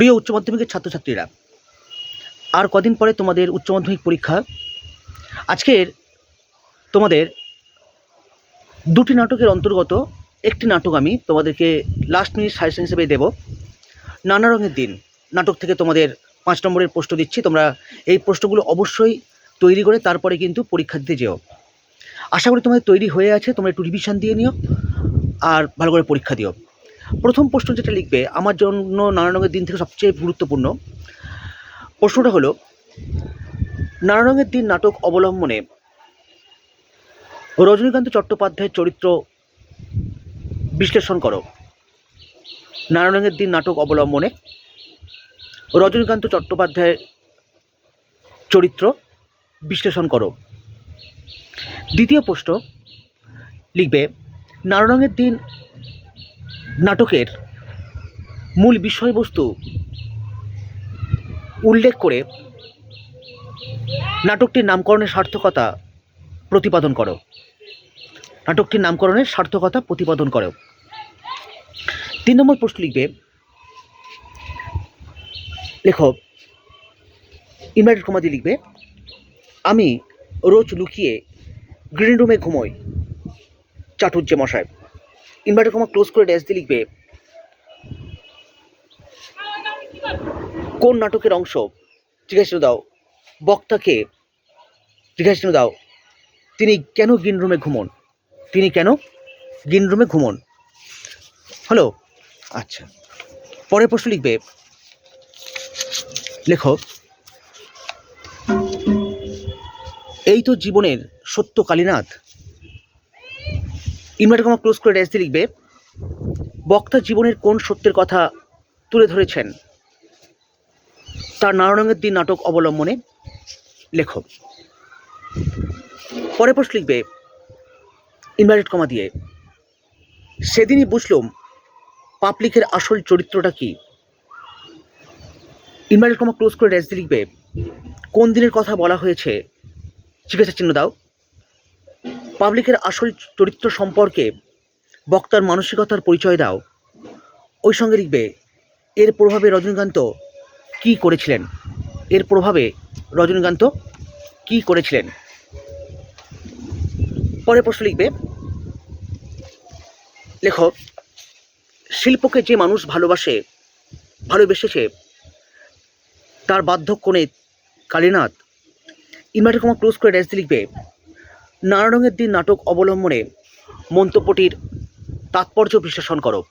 প্রিয় উচ্চ মাধ্যমিকের ছাত্রছাত্রীরা, আর কদিন পরে তোমাদের উচ্চ মাধ্যমিক পরীক্ষা। আজকের তোমাদের দুটি নাটকের অন্তর্গত, একটি নাটক আমি তোমাদেরকে লাস্ট মিনিট সাজেশন হিসেবে দেব। নানা রঙের দিন, নাটক থেকে তোমাদের পাঁচ নম্বরের প্রশ্ন দিচ্ছি, তোমরা এই প্রশ্নগুলো অবশ্যই তৈরি করে তারপরে কিন্তু পরীক্ষা দিতে যেও। আশা করি তোমাদের তৈরি হয়ে আছে, তোমরা একটু রিভিশন দিয়ে নিও, আর ভালো করে পরীক্ষা দিও। প্রথম প্রশ্ন যেটা লিখবে, আমার জন্য নানা রঙের দিন থেকে সবচেয়ে গুরুত্বপূর্ণ প্রশ্নটা হলো নানা রঙের দিন নাটক অবলম্বনে রজনীকান্ত চট্টোপাধ্যায়ের চরিত্র বিশ্লেষণ করো। নানা রঙের দিন নাটক অবলম্বনে রজনীকান্ত চট্টোপাধ্যায়ের চরিত্র বিশ্লেষণ করো। দ্বিতীয় প্রশ্ন লিখবে নানা রঙের দিন নাটকের মূল বিষয়বস্তু উল্লেখ করে নাটকটির নামকরণের সার্থকতা প্রতিপাদন করো। নাটকটির নামকরণের সার্থকতা প্রতিপাদন করো। তিন নম্বর প্রশ্ন লিখবে লেখক ইনভার্টেড কমা দিয়ে লিখবে, আমি রোজ লুকিয়ে গ্রিন রুমে ঘুমোই চাটুর্যে মশাই। ইনভার্টার কমা ক্লোজ করে ড্যাশ দিয়ে লিখবে। কোন নাটকের অংশ? জিজ্ঞাসা দাও। বক্তাকে জিজ্ঞাসা দাও। তিনি কেন গ্রিন রুমে ঘুমন? তিনি কেন গ্রিন রুমে ঘুমন? হ্যালো আচ্ছা। পরের প্রশ্ন লিখবে। লেখক, এই তো জীবনের সত্য কালীনাথ ইনভার্টার কমা ক্লোজ করে ড্যাশ লিখবে, বক্তা জীবনের কোন সত্যের কথা তুলে ধরেছেন? তার রঙের দিন নাটক অবলম্বনে লেখক। পরে প্রশ্ন লিখবে ইনভার্টেড কমা দিয়ে, সেদিনই বুঝলুম পাবলিকের আসল চরিত্রটা কি? ইনভার্টেড কমা ক্লোজ করে ড্যাশ দিয়ে লিখবে, কোন দিনের কথা বলা হয়েছে? জিজ্ঞাসা চিহ্ন দাও। পাবলিকের আসল চরিত্র সম্পর্কে বক্তার মানসিকতার পরিচয় দাও। ওই সঙ্গে লিখবে, এর প্রভাবে রজনীকান্ত কি করেছিলেন? এর প্রভাবে রজনীকান্ত কি করেছিলেন? পরে প্রশ্ন লিখবে লেখক শিল্পকে যে মানুষ ভালোবাসে, ভালোবেসেছে, তার বার্ধক্যনে কালীনাথ। ইনভার্টার কমা ক্লোজ করে ড্যাশ লিখবে নানা রঙের দিন নাটক অবলম্বনে মন্তব্যটির তাৎপর্য বিশ্লেষণ করো।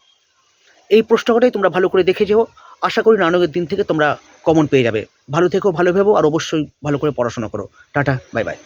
এই প্রশ্নটাই তোমরা ভালো করে দেখে যেও। আশা করি নানা রঙের দিন থেকে তোমরা কমন পেয়ে যাবে। ভালো থেকো, ভালো ভেবো, আর অবশ্যই ভালো করে পড়াশোনা করো। Tata bye bye